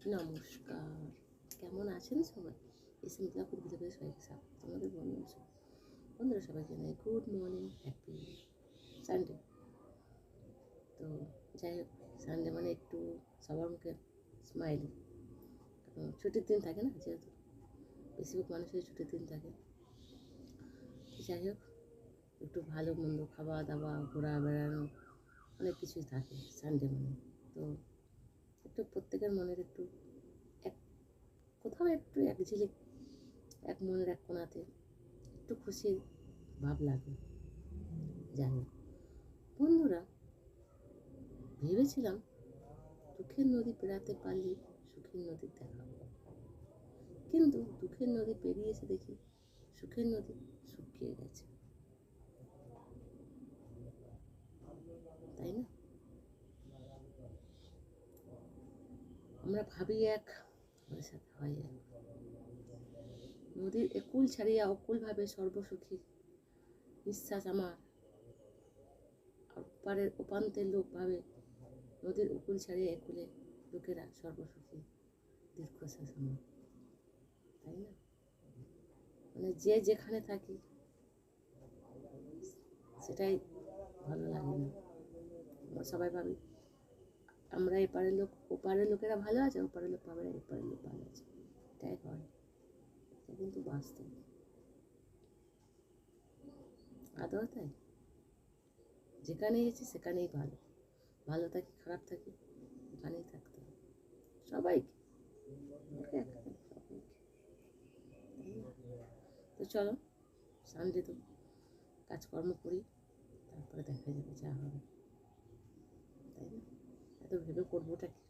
নমস্কার। কেমন আছেন সবাই? এসে মিদনাপুর ভিতরে ভিতরে সবাইকে স্বাগত। আমাদের বন্ধু বন্ধুরা সবাই জানাই গুড মর্নিং হ্যাপি সানডে তো যাই হোক সানডে মানে একটু সবার মুখে স্মাইলি কারণ ছুটির দিন থাকে না যেহেতু, বেশিরভাগ মানুষের ছুটির দিন থাকে। যাই হোক, একটু ভালো মন্দ খাওয়া দাওয়া ঘোরা বেড়ানো অনেক কিছুই থাকে সানডে মানে। তো একটু প্রত্যেকের মনের একটু এক, কোথাও একটু এক ঝিলিক এক মনের এক কোণাতে একটু খুশির ভাব লাগে। হোক, বন্ধুরা, ভেবেছিলাম দুঃখের নদী পেরাতে পারলে সুখের নদীর দেখা। কিন্তু দুঃখের নদী পেরিয়ে এসে দেখি সুখের নদী শুকিয়ে গেছে তাই না আমরা ভাবি এক হয় নদীর একুল ছাড়িয়া অকুল ভাবে সর্বসুখী। নিঃশ্বাস আমার। আর ওপারের উপান্তের লোক ভাবে নদীর উকুল ছাড়িয়া একুলে লোকেরা সর্বসুখী। দীর্ঘশ্বাস আমার। তাই না? মানে যে যেখানে থাকি, সেটাই ভালো লাগে না। সবাই ভাবি আমরা এপারের লোক, ওপারের লোকেরা ভালো আছে, ওপারের লোক না, এপারের লোক ভালো আছে। তাই হয় এটা কিন্তু বাস্তব। আদৌ তাই? যেখানেই গেছি সেখানেই ভালো। ভালো থাকি, খারাপ থাকি, ওখানেই থাকতে হবে। সবাইকে? তো চলো সানডে তো কাজকর্ম করি তারপরে দেখা যাবে যা হবে তাই না এত ভেবে করবোটা কি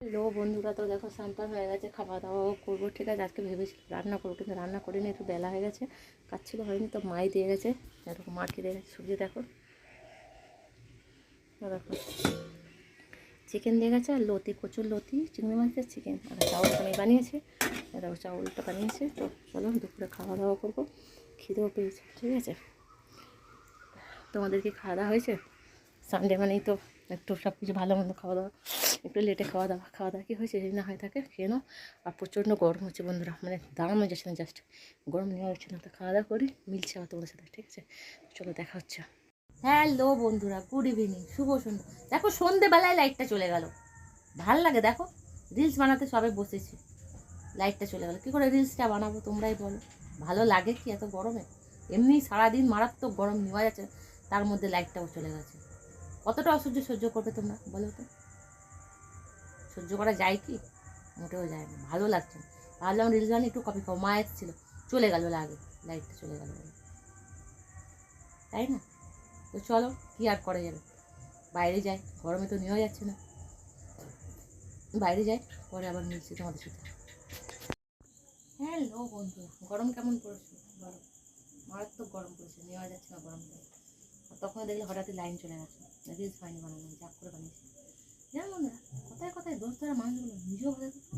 হ্যালো বন্ধুরা, তো দেখো সান্তান হয়ে গেছে খাওয়া দাওয়াও করব, ঠিক আছে? আজকে ভেবেছি রান্না করব, কিন্তু রান্না করিনি একটু বেলা হয়ে গেছে, কাজ ছিল হয়নি, তো মাই দিয়ে গেছে, এরকম মাকে দিয়ে গেছে সবজি দেখো। দেখো চিকেন দিয়ে গেছে, আর লতি, কচুর লতি, চিংড়ি মাছের চিকেন আর চাউলটা আমি বানিয়েছি দেখো চাউলটা বানিয়েছি, তো চলো দুপুরে খাওয়া দাওয়া করব, খিদেও পেয়েছে, ঠিক আছে? তোমাদের কি খাওয়া দাওয়া হয়েছে? সানডে মানেই তো একটু সব কিছু ভালো মন্দ খাওয়া দাওয়া, একটু লেটে খাওয়া দাওয়া খাওয়া দাওয়া কি হয়েছে যদি না হয়ে থাকে, খেয়ে নাও। আর প্রচণ্ড গরম হচ্ছে বন্ধুরা মানে দাঁড়ানো যাচ্ছে না জাস্ট গরম নেওয়া হচ্ছে না, তো খাওয়া দাওয়া করি, মিলছে আবার তোমাদের সাথে, ঠিক আছে? চলো দেখা হচ্ছে। হ্যালো বন্ধুরা গুড ইভিনিং শুভ সন্ধ্যা। দেখো সন্ধেবেলায় লাইটটা চলে গেল। ভালো লাগে, দেখো রিলস বানাতে সবে বসেছি। লাইটটা চলে গেল। কী করে রিলসটা বানাবো তোমরাই বলো। ভালো লাগে কি এত গরমে? এমনি সারাদিন মারাত্মক গরম নেওয়া যাচ্ছে, তার মধ্যে লাইটটাও চলে গেছে। কতটা অসহ্য সহ্য করবে তোমরা, বলো তো? সহ্য করা যায় কি? মোটেও যায় না, ভালো লাগছে না। ভাবলাম রিলস একটু কপি খাব মা এসেছিল, চলে গেল লাগে লাইটটা চলে গেল। তাই না? তো চলো, কি আর করা যাবে? বাইরে যাই, গরমে তো নেওয়া যাচ্ছে না। বাইরে যাই, পরে আবার মিলছি তোমাদের সাথে। হ্যালো বন্ধু, গরম কেমন পড়েছে? বলো মারাত্মক গরম পড়েছে, নেওয়া যাচ্ছে না গরমটা তখন দেখলে হঠাৎই লাইন চলে গেছে। রিলস হয়নি বানানো চাপ করে বানিয়েছি। জানো বন্ধুরা, কথায় কথায় দোষ ধরা মানুষগুলো নিজেও ভালো থাকে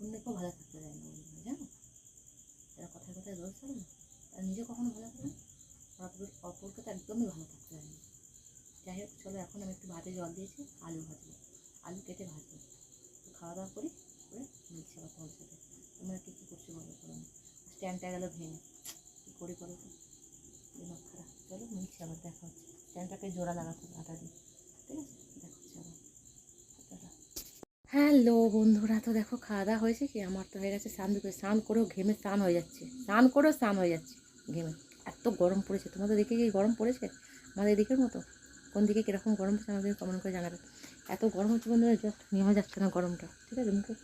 অন্যকেও ভালো থাকতে দেয় না জানো? তারা কথায় কথায় দোষ ধরে না আর নিজে কখনো ভালো থাকে না অপর অপরকে তো একদমই ভালো থাকতে দেয় না। যাই হোক, চলো এখন আমি একটু ভাতে জল দিয়েছি, আলু ভাজবো। আলু কেটে ভাজবো। খাওয়া দাওয়া করি, করে আবার তোমার সাথে তোমরা কী কী করছ বলো করো না স্ট্যান্ডটা গেলো ভেঙে। কী করি বলো তো? খারাপ। চলো মিলছি আবার দেখা হচ্ছে। স্ট্যান্ডটাকে জোড়া লাগাতে হবে, আটা দিয়ে। ঠিক আছে? দেখা হ্যালো বন্ধুরা, তো দেখো খাওয়া দাওয়া হয়েছে কি? আমার তো হয়ে গেছে স্নান করে, স্নান করেও ঘেমে স্নান হয়ে যাচ্ছে। স্নান করেও স্নান হয়ে যাচ্ছে, ঘেমে। এত গরম পড়েছে। তোমাদের দিকে কি গরম পড়েছে? আমাদের দিকের মতো? কোন দিকে কীরকম গরম পড়েছে আমাদের কমেন্ট করে জানাবে। এত গরম হচ্ছে বন্ধুরা জাস্ট নেওয়া যাচ্ছে না গরমটা। ঠিক আছে মুখে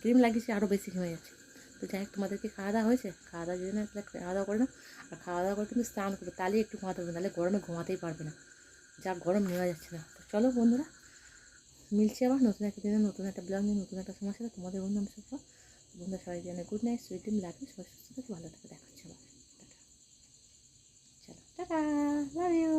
ক্রিম লাগিয়েছে আরও বেশি ঘেমে যাচ্ছে। তো যাই হোক, তোমাদেরকে খাওয়া দাওয়া হয়েছে? খাওয়া দাওয়া যদি না তাহলে খাওয়া দাওয়া করে না আর খাওয়া দাওয়া করে কিন্তু স্নান করবে। তাহলে একটু ঘুমাতে পারবে, নাহলে গরমে ঘুমাতেই পারবে না। যা গরম নেওয়া যাচ্ছে না। তো চলো বন্ধুরা, মিলছে আবার নতুন একটা দিনে, নতুন একটা ব্লগ নিয়ে, নতুন একটা সমস্যা তোমাদের বন্ধু আমি সব বন্ধুরা, সবাই জানে গুড নাইট সুইট ডিম লাগে সবাই সুস্থ থাকে, ভালো থাকে, দেখা হচ্ছে আবার। চলো, টাটা লাভ ইউ